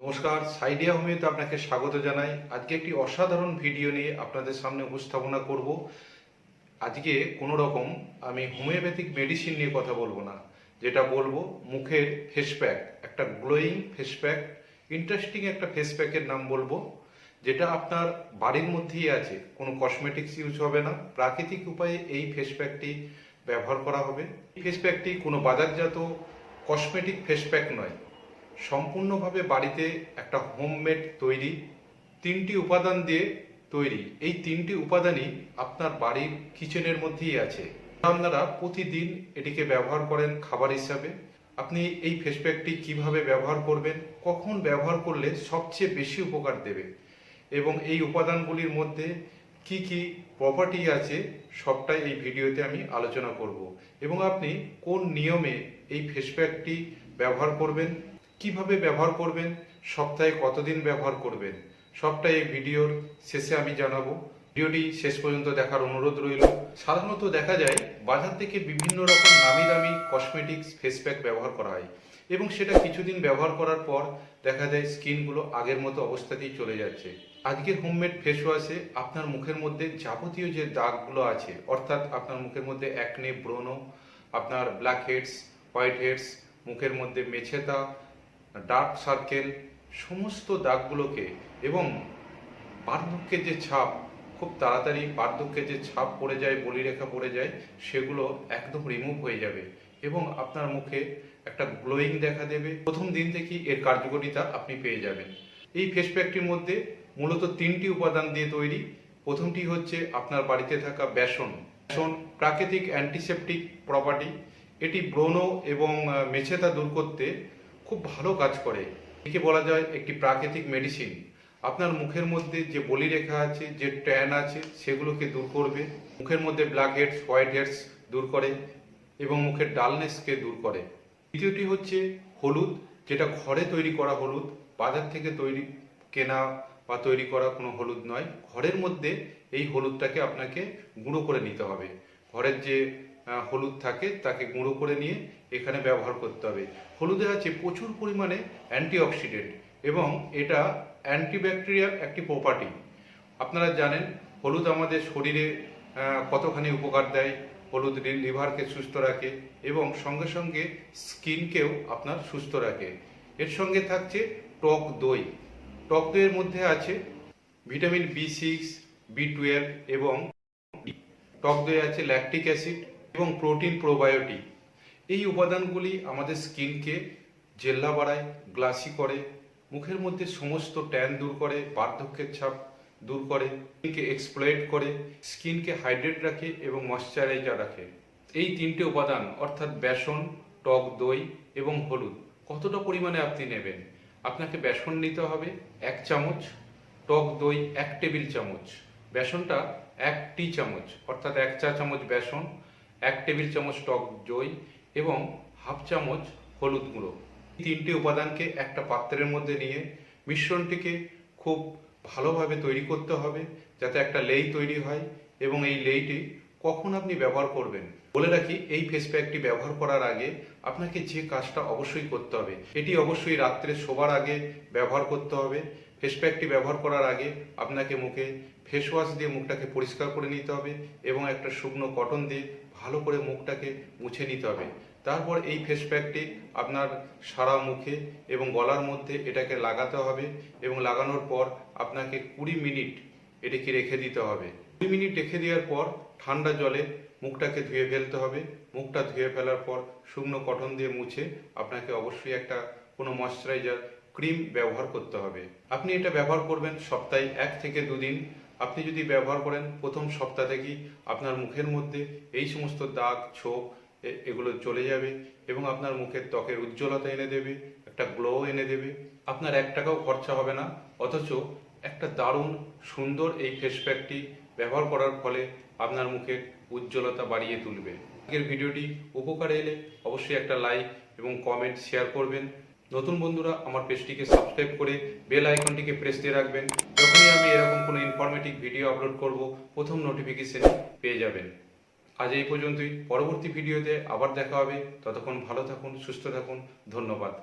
নমস্কার সাইডিয়া হোমিওতে আপনাকে স্বাগত জানাই। আজকে একটি অসাধারণ ভিডিও নিয়ে আপনাদের সামনে উপস্থাপনা করব। আজকে কোনো রকম আমি হোমিওপ্যাথিক মেডিসিন নিয়ে কথা বলব না, যেটা বলব মুখের ফেস প্যাক একটা গ্লোয়িং ফেস প্যাক ইন্টারেস্টিং একটা ফেস প্যাকের নাম বলব, যেটা আপনার বাড়ির মধ্যেই আছে, কোনো কসমেটিক্স ইউজ হবে না। প্রাকৃতিক উপায়ে এই ফেস প্যাকটি ব্যবহার করা হবে। এই ফেস প্যাকটি কোনো বাজারজাত কসমেটিক ফেস প্যাক নয় সম্পূর্ণভাবে বাড়িতে একটা হোমমেড তৈরি, তিনটি উপাদান দিয়ে তৈরি। এই তিনটি উপাদানই আপনার বাড়ির কিচেনের মধ্যেই আছে। আপনারা প্রতিদিন এটিকে ব্যবহার করেন খাবার হিসাবে। আপনি এই ফেস প্যাকটি কীভাবে ব্যবহার করবেন, কখন ব্যবহার করলে সবচেয়ে বেশি উপকার দেবে এবং এই উপাদানগুলির মধ্যে কি কি প্রপার্টি আছে, সবটাই এই ভিডিওতে আমি আলোচনা করব। এবং আপনি কোন নিয়মে এই ফেস প্যাকটি ব্যবহার করবেন কীভাবে ব্যবহার করবেন, সপ্তাহে কতদিন ব্যবহার করবেন, সবটাই এই ভিডিওর শেষে আমি জানাব। ভিডিওটি শেষ পর্যন্ত দেখার অনুরোধ রইল। সাধারণত দেখা যায়, বাজার থেকে বিভিন্ন রকম নামি দামি কসমেটিক্স ফেস প্যাক ব্যবহার করা হয় এবং সেটা কিছুদিন ব্যবহার করার পর দেখা যায় স্কিনগুলো আগের মতো অবস্থাতেই চলে যাচ্ছে। আজকের হোমমেড ফেস ওয়াশে আপনার মুখের মধ্যে যাবতীয় যে দাগগুলো আছে, অর্থাৎ আপনার মুখের মধ্যে একনে ব্রণ, আপনার ব্ল্যাক হেডস হোয়াইট হেডস মুখের মধ্যে মেছেতা ডার্ক সার্কেল সমস্ত দাগগুলোকে এবং বার্ধক্যের যে ছাপ, খুব তাড়াতাড়ি বার্ধক্যের যে ছাপ পড়ে যায়, বলিরেখা পড়ে যায়, সেগুলো একদম রিমুভ হয়ে যাবে এবং আপনার মুখে একটা গ্লোয়িং দেখা দেবে। প্রথম দিন থেকেই এর কার্যকরিতা আপনি পেয়ে যাবেন। এই ফেস প্যাকটির মধ্যে মূলত তিনটি উপাদান দিয়ে তৈরি। প্রথমটি হচ্ছে আপনার বাড়িতে থাকা বেসন। বেসন, প্রাকৃতিক অ্যান্টিসেপটিক প্রপার্টি এটি ব্রণ এবং মেছেতা দূর করতে খুব ভালো কাজ করে। একে বলা যায় একটি প্রাকৃতিক মেডিসিন আপনার মুখের মধ্যে যে বলিরেখা আছে, যে ট্যান আছে, সেগুলোকে দূর করবে। মুখের মধ্যে ব্ল্যাক হেডস হোয়াইট হেডস দূর করে এবং মুখের ডালনেসকে দূর করে। দ্বিতীয়টি হচ্ছে হলুদ, যেটা ঘরে তৈরি করা হলুদ, বাজার থেকে তৈরি কেনা বা তৈরি করা কোনো হলুদ নয়। ঘরের মধ্যে এই হলুদটাকে আপনাকে গুঁড়ো করে নিতে হবে। ঘরের যে হলুদ থাকে, তাকে গুঁড়ো করে নিয়ে এখানে ব্যবহার করতে হবে। হলুদে আছে প্রচুর পরিমাণে অ্যান্টিঅক্সিডেন্ট এবং এটা অ্যান্টিব্যাকটেরিয়াল একটি প্রপার্টি আপনারা জানেন, হলুদ আমাদের শরীরে কতখানি উপকার দেয়, হলুদ লিভারকে সুস্থ রাখে এবং সঙ্গে সঙ্গে স্কিনকেও আপনার সুস্থ রাখে। এর সঙ্গে থাকছে টক দই। টক দইয়ের মধ্যে আছে vitamin B six, B twelve এবং টক দই আছে ল্যাকটিক অ্যাসিড এবং প্রোটিন প্রোবায়োটিক। এই উপাদানগুলি আমাদের স্কিনকে জেল্লা বাড়ায়, গ্লাসি করে, মুখের মধ্যে সমস্ত ট্যান দূর করে, বার্ধক্যের ছাপ দূর করে, স্কিনকে এক্সপ্লয়েট করে, স্কিনকে হাইড্রেট রাখে এবং ময়শ্চারাইজার রাখে। এই তিনটে উপাদান, অর্থাৎ বেসন, টক দই এবং হলুদ, কতটা পরিমাণে আপনি নেবেন? আপনাকে বেসন নিতে হবে এক চামচ, টক দই এক টেবিল চামচ, বেসনটা এক টি চামচ, অর্থাৎ এক চা চামচ বেসন এক টেবিল চামচ টক দই এবং হাফ চামচ হলুদ গুঁড়ো। তিনটি উপাদানকে একটা পাত্রের মধ্যে নিয়ে মিশ্রণটিকে খুব ভালোভাবে তৈরি করতে হবে যাতে একটা লেই তৈরি হয় এবং এই লেইটি কখন আপনি ব্যবহার করবেন। বলে রাখি, এই ফেস প্যাকটি ব্যবহার করার আগে আপনাকে যে কাজটা অবশ্যই করতে হবে, এটি অবশ্যই রাত্রে শোবার আগে ব্যবহার করতে হবে। ফেস প্যাকটি ব্যবহার করার আগে আপনাকে মুখে ফেস ওয়াশ দিয়ে মুখটাকে পরিষ্কার করে নিতে হবে এবং একটা শুকনো কটন দিয়ে ভালো করে মুখটাকে মুছে নিতে হবে। তারপর এই ফেস প্যাকটি আপনার সারা মুখে এবং গলার মধ্যে এটাকে লাগাতে হবে এবং লাগানোর পর আপনাকে কুড়ি মিনিট এটিকে রেখে দিতে হবে। কুড়ি মিনিট রেখে দেওয়ার পর ঠান্ডা জলে মুখটাকে ধুয়ে ফেলতে হবে। মুখটা ধুয়ে ফেলার পর শুকনো কটন দিয়ে মুছে আপনাকে অবশ্যই একটা কোনো ময়শ্চারাইজার ক্রিম ব্যবহার করতে হবে। আপনি এটা ব্যবহার করবেন সপ্তাহে এক থেকে দুদিন। আপনি যদি ব্যবহার করেন প্রথম সপ্তাহ থেকেই আপনার মুখের মধ্যে এই সমস্ত দাগ, ছোপ এগুলো চলে যাবে এবং আপনার মুখের ত্বকের উজ্জ্বলতা এনে দেবে, একটা গ্লো এনে দেবে। আপনার এক টাকাও খরচা হবে না, অথচ একটা দারুণ, সুন্দর এই ফেস প্যাকটি ব্যবহার করার ফলে আপনার মুখের উজ্জ্বলতা বাড়িয়ে তুলবে। আজকের ভিডিওটি উপকারে এলে অবশ্যই একটা লাইক এবং কমেন্ট শেয়ার করবেন। নতুন বন্ধুরা আমার পেজটিকে সাবস্ক্রাইব করে বেল আইকনটিকে প্রেস দিয়ে রাখবেন। যখনই আমি এরকম কোনো ইনফরমেটিভ ভিডিও আপলোড করব, প্রথম নোটিফিকেশন পেয়ে যাবেন। আজ এই পর্যন্তই। পরবর্তী ভিডিওতে আবার দেখা হবে। ততক্ষণ ভালো থাকুন, সুস্থ থাকুন। ধন্যবাদ।